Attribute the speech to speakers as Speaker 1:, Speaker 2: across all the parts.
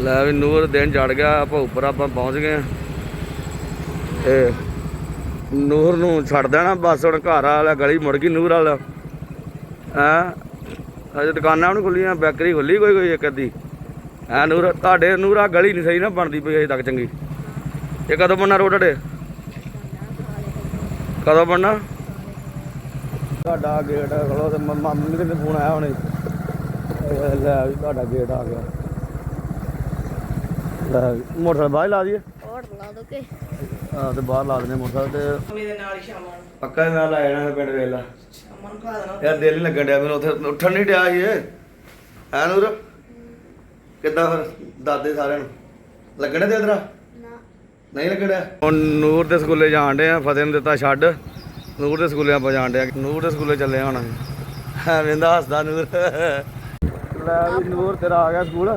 Speaker 1: ਲੈ ਵੀ ਨੂਰ ਦਿਨ ਚੜ ਗਿਆ, ਆਪਾਂ ਉੱਪਰ ਆਪਾਂ ਪਹੁੰਚ ਗਏ ਤੇ ਨੂਰ ਨੂੰ ਛੱਡ ਦੇਣਾ, ਬਸ ਹੁਣ ਘਰ ਵਾਲਾ ਗਲੀ ਮੁੜ ਗਈ ਨੂਰ ਵਾਲਾ। ਹਾਂ? ਅਜੇ ਦੁਕਾਨਾਂ ਵੀ ਖੁੱਲੀਆਂ ਬੈਕਰੀ ਖੁੱਲੀ ਕੋਈ ਕੋਈ ਇੱਕ ਅੱਧੀ। ਐ ਨੂਰ, ਤੁਹਾਡੇ ਨੂਰ ਆ ਗਲੀ ਨਹੀਂ ਸਹੀ ਨਾ ਬਣਦੀ ਪਈ ਅਜੇ ਤੱਕ ਚੰਗੀ। ਇਹ ਕਦੋਂ ਬਣਨਾ ਰੋਡ ਤੁਹਾਡੇ ਕਦੋਂ ਬਣਨਾ? ਤੁਹਾਡਾ ਗੇਟ ਖਲੋ ਤੇ ਮੰਮੀ ਦੇ ਫੋਨ ਆਇਆ ਹੁਣੇ। ਲੈ ਵੀ ਤੁਹਾਡਾ ਗੇਟ ਆ ਗਿਆ। ਮੋਟਰਸਾਈਕਲ ਬਾਹਰ ਲਾ ਦਈਏ।
Speaker 2: ਔਰ ਲਾ ਦੋ ਕੇ।
Speaker 1: ਹਾਂ ਤੇ ਬਾਹਰ ਲਾ ਦਿੰਦੇ ਮੋਟਰਸਾਈਕਲ ਤੇ।
Speaker 3: ਮੇਰੇ ਨਾਲ ਹੀ ਸ਼ਾਮਾਂ ਨੂੰ।
Speaker 1: ਪੱਕਾ ਮੈਂ ਲਾ ਜਾਣਾ ਪਿੰਡ ਵੇਲਾ।
Speaker 3: ਸ਼ਾਮਾਂ ਨੂੰ ਘਾ ਦੇਣਾ।
Speaker 1: ਯਾਰ ਦਿਲ ਨਹੀਂ ਲੱਗਣ ਡਿਆ ਮੈਨੂੰ ਉੱਥੇ ਉੱਠਣ ਨਹੀਂ ਡਿਆ ਸੀ ਐ ਨੂਰ? ਕਿੱਦਾਂ ਫਿਰ ਦਾਦੇ ਸਾਰਿਆਂ ਨੂੰ? ਲੱਗਣਾ ਤੇ ਤੇਰਾ?
Speaker 2: ਨਾ।
Speaker 1: ਨਹੀਂ ਲੱਗਣਾ ਹੁਣ ਨੂਰ ਦੇ ਸਕੂਲੇ ਜਾਣ ਡੇ ਆ ਫਤਿਹ ਨੂੰ ਦਿੱਤਾ ਛੱਡ। ਨੂਰ ਦੇ ਸਕੂਲੇ ਆਪਾਂ ਜਾਣ ਡੇ ਆ। ਨੂਰ ਦੇ ਸਕੂਲੇ ਚੱਲੇ ਆ ਹੁਣ ਹਾਂ ਵੇਂਦਾ ਹੱਸਦਾ ਨੂਰ। ਲੈ ਵੀ ਨੂਰ ਤੇਰਾ ਆ ਗਿਆ ਸਕੂਲ।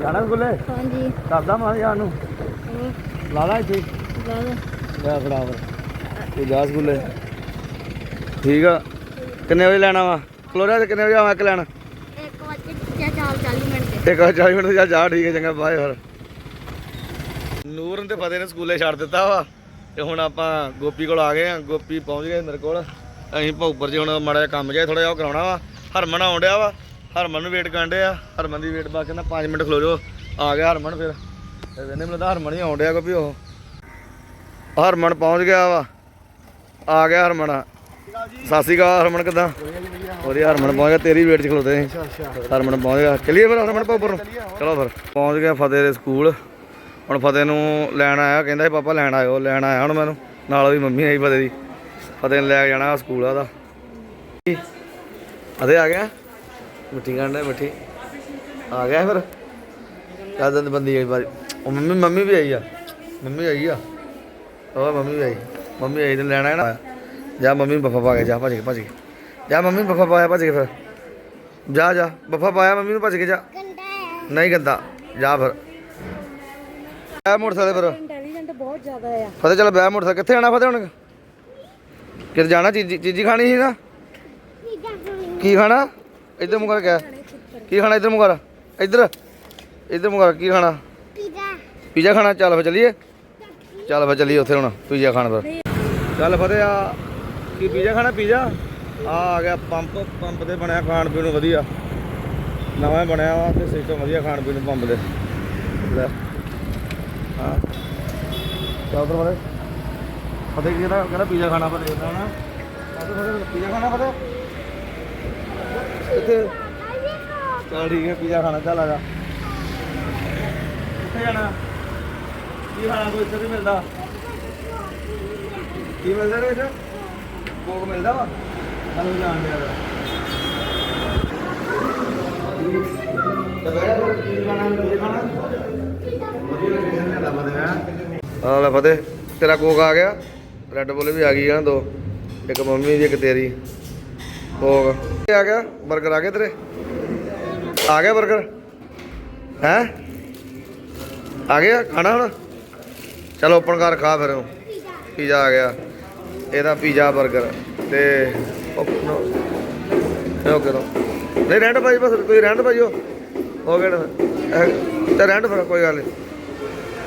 Speaker 1: ਜਾਣਾ ਸਕੂਲੇ?
Speaker 2: ਹਾਂਜੀ।
Speaker 1: ਕਰਦਾ ਮਾਂ ਜਾਣ ਨੂੰ ਲਾ ਲਾ ਇੱਥੇ।
Speaker 2: ਲਾ ਦੋ
Speaker 1: ਲੈ ਫਿਰ ਤੂੰ ਜਾ ਸਕੂਲੇ। ਠੀਕ ਆ। ਕਿੰਨੇ ਵਜੇ ਲੈਣਾ ਵਾ? ਫਲੋਰਾ ਤੇ ਕਿੰਨੇ ਵਜੇ ਆਵਾਂ ਇੱਕ ਲੈਣ?
Speaker 2: ਇੱਕ ਵਜੇ ਚਾਲ 40 ਮਿੰਟ ਤੇ।
Speaker 1: ਇੱਕ ਵਾਰ 40 ਮਿੰਟ ਜਾ ਜਾ ਠੀਕ ਹੈ ਚੰਗਾ ਬਾਏ ਫਿਰ ਨੂਰ ਤੇ ਫਤਿਹ ਨੇ ਸਕੂਲੇ ਛੱਡ ਦਿੱਤਾ ਵਾ। ਤੇ ਹੁਣ ਆਪਾਂ ਗੋਪੀ ਕੋਲ ਆ ਗਏ ਆ। ਗੋਪੀ ਪਹੁੰਚ ਗਏ ਮੇਰੇ ਕੋਲ। ਅਸੀਂ ਭੌਪਰ 'ਚ ਹੁਣ ਮਾੜਾ ਜਿਹਾ ਕੰਮ ਜਿਹਾ ਥੋੜਾ ਜਿਹਾ ਉਹ ਕਰਾਉਣਾ ਵਾ। ਹਰਮਨ ਆਉਣ ਡਿਆ ਵਾ। ਹਰਮਨ ਨੂੰ ਵੇਟ ਕਰਨ ਡਿਆ। ਹਰਮਨ ਦੀ ਵੇਟ ਬਾ ਕਹਿੰਦਾ 5 ਮਿੰਟ ਖਲੋ ਜਾਓ। ਆ ਗਿਆ ਹਰਮਨ ਫਿਰ। ਤੇ ਕਹਿੰਦੇ ਮੈਨੂੰ ਤਾਂ ਹਰਮਨ ਹੀ ਆਉਣ ਡਿਆ ਗੋਪੀ ਉਹ। ਹਰਮਨ ਪਹੁੰਚ ਗਿਆ ਵਾ। ਆ ਗਿਆ ਹਰਮਨ। ਸਤਿ ਸ਼੍ਰੀ ਅਕਾਲ ਹਰਮਨ ਕਿਦਾਂ? ਵਧੀਆ ਹਰਮਨ ਪਹੁੰਚ ਗਿਆ। ਤੇਰੀ ਵੇਟ 'ਚ ਖਲੋਤੇ ਸੀ। ਹਰਮਨ ਪਹੁੰਚ ਗਿਆ। ਚਲਿਏ ਫਿਰ ਹਰਮਨ ਪਾਪਰ ਨੂੰ ਚਲੋ ਫਿਰ। ਪਹੁੰਚ ਗਿਆ ਫਤਿਹ ਦੇ ਸਕੂਲ। ਹੁਣ ਫਤਿਹ ਨੂੰ ਲੈਣ ਆਇਆ। ਕਹਿੰਦਾ ਸੀ ਪਾਪਾ ਲੈਣ ਆਇਓ। ਲੈਣ ਆਇਆ ਹੁਣ ਮੈਨੂੰ। ਨਾਲ ਉਹਦੀ ਮੰਮੀ ਆਈ ਫਤਿਹ ਦੀ। ਫਤਿਹ ਨੂੰ ਲੈ ਕੇ ਜਾਣਾ ਸਕੂਲ ਆਦਾ ਅਦੇ ਆ ਗਿਆ? ਮਿੱਠੀ ਗੰਢੇ ਮਿੱਠੀ। ਆ ਗਿਆ ਫਿਰ। ਕਾਦਨ ਦੀ ਬੰਦੀ ਆਈ ਬਾਰੀ। ਉਹ ਮੰਮੀ ਮੰਮੀ ਵੀ ਆਈ ਆ। ਮੰਮੀ ਆਈ ਆ। ਉਹ ਮੰਮੀ ਵੀ ਆਈ। ਮੰਮੀ ਆਈ ਤੇ ਲੈਣਾ ਹੈ ਨਾ। ਜਾ ਮੰਮੀ ਨੂੰ ਪਾ ਕੇ, ਜਾ ਭੱਜ ਕੇ ਭੱਜ ਕੇ। ਜਾ ਮੰਮੀ ਨੂੰ ਪਾਇਆ, ਭੱਜ ਕੇ ਫਿਰ। ਜਾ ਜਾ। ਬੱਫਾ ਪਾਇਆ ਮੰਮੀ ਨੂੰ, ਭੱਜ ਕੇ ਜਾ। ਨਹੀਂ ਗੰਦਾ। ਜਾ ਫਿਰ। ਬੈ ਮੋਟਰਸਾਈਕਲ ਫਿਰ।
Speaker 2: ਇੰਟੈਲੀਜੈਂਟ ਬਹੁਤ ਜ਼ਿਆਦਾ ਆ
Speaker 1: ਫਤਿਹ, ਚੱਲ ਬੈ ਮੋਟਰਸਾਈਕਲ। ਕਿੱਥੇ ਆਣਾ ਫਤਿਹ ਹੁਣ? ਕਿਤੇ ਜਾਣਾ? ਚੀਜ਼ੀ ਚੀਜ਼ੀ ਖਾਣੀ ਸੀ ਨਾ? ਕੀ ਖਾਣਾ? ਇੱਧਰ ਮੁਕਰ ਗਿਆ ਕੀ ਖਾਣਾ ਇੱਧਰ ਮੁਕਰ ਇੱਧਰ। ਇੱਧਰ ਮੁਕਰ ਕੀ ਖਾਣਾ? ਪੀਜ਼ਾ। ਖਾਣਾ? ਚੱਲ ਫਿਰ ਚੱਲੀਏ। ਚੱਲ ਫਿਰ ਚੱਲੀਏ ਉੱਥੇ ਹੁਣ ਪੀਜ਼ਾ ਖਾਣ ਫਿਰ ਚੱਲ ਫਤਿਹ ਆ ਕੀ ਪੀਜ਼ਾ ਖਾਣਾ? ਪੀਜ਼ਾ? ਆ ਆ ਗਿਆ ਪੰਪ ਪੰਪ ਤੇ ਬਣਿਆ ਖਾਣ ਪੀਣ ਨੂੰ ਵਧੀਆ। ਨਵਾਂ ਬਣਿਆ ਵਾ ਤੇ ਸਿਸਟਮ ਵਧੀਆ ਖਾਣ ਪੀਣ ਨੂੰ ਪੰਪ ਦੇ ਲੈ। ਹਾਂ। ਚੱਲ ਫਿਰ ਫਤਿਹ ਫਤਿਹ ਕਹਿੰਦਾ ਕਹਿੰਦਾ ਪੀਜ਼ਾ ਖਾਣਾ ਫਤਿਹ ਕਹਿੰਦਾ ਨਾ। ਪੀਜ਼ਾ ਖਾਣਾ ਫਤਿਹ। ਕਿੱਥੇ ਚੱਲ ਠੀਕ ਹੈ, ਪੀਜ਼ਾ ਖਾਣਾ, ਚੱਲ ਆ ਜਾ। ਕਿੱਥੇ ਜਾਣਾ? ਕੀ ਖਾਣਾ ਕੋਈ ਇੱਥੇ ਨਹੀਂ ਮਿਲਦਾ? ਕੀ ਮਿਲਦਾ ਰੇ ਇੱਥੇ ਕੋਕ ਮਿਲਦਾ ਵਾ? ਸਾਨੂੰ ਜਾਣ ਦੇ ਯਾਰ ਆ ਲੈ ਫਤਿਹ, ਤੇਰਾ ਕੋਕ ਆ ਗਿਆ। ਰੈੱਡ ਬੁੱਲ ਵੀ ਆ ਗਈ ਆ ਦੋ। ਇੱਕ ਮੰਮੀ ਦੀ, ਇੱਕ ਤੇਰੀ। ਹੋ ਹੋਰ ਆ ਗਿਆ 버ਗਰ ਆ ਗਿਆ ਤੇਰੇ? ਆ ਗਿਆ 버ਗਰ ਹੈ? ਆ ਗਿਆ, ਖਾਣਾ ਹੁਣ? ਚਲ ਓਪਨ ਕਰ, ਖਾ ਫਿਰ ਉਹ ਪੀਜ਼ਾ ਆ ਗਿਆ। ਇਹਦਾ ਪੀਜ਼ਾ 버ਗਰ ਤੇ ਓਪਨ ਹੋ ਕਰੋ ਨਹੀਂ, ਰਹਿਣ ਭਾਈ, ਬਸ ਤੁਸੀਂ ਰਹਿਣ ਭਾਈ ਹੋ ਗਿਆ ਤੇ। ਰਹਿਣ ਫਿਰ, ਕੋਈ ਗੱਲ ਨਹੀਂ।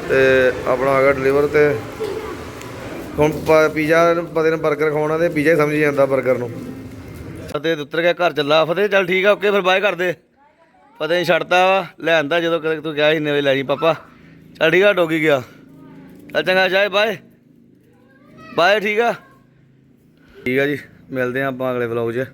Speaker 1: ਤੇ ਆਪਣਾ ਆ ਗਿਆ ਡਿਲੀਵਰ ਤੇ। ਹੁਣ ਪੀਜ਼ਾ, ਪਤਾ ਨਹੀਂ 버ਗਰ ਖਾਉਣਾ ਤੇ ਪੀਜ਼ਾ ਹੀ ਸਮਝ ਜਾਂਦਾ 버ਗਰ ਨੂੰ। ਫਤਿਹ ਤੇ ਉੱਤਰ ਗਿਆ, ਘਰ ਚੱਲਾ। ਫਤਿਹ, ਚੱਲ ਠੀਕ ਆ, ਓਕੇ, ਫਿਰ ਬਾਏ ਕਰਦੇ। ਫਤਿਹ ਨੇ ਛੱਡਤਾ ਵਾ, ਲੈ ਆਂਦਾ ਜਦੋਂ ਕਦੇ ਤੂੰ ਕਿਹਾ ਸੀ ਨਵੇਂ ਲੈ ਜੀ ਪਾਪਾ। ਚੱਲ ਠੀਕ ਆ, ਡੋਗੀ ਗਿਆ। ਚੱਲ ਚੰਗਾ ਜਾਏ ਬਾਏ। ਬਾਏ, ਠੀਕ ਆ। ਠੀਕ ਆ ਜੀ, ਮਿਲਦੇ ਆ ਆਪਾਂ ਅਗਲੇ ਵਲੌਗ 'ਚ।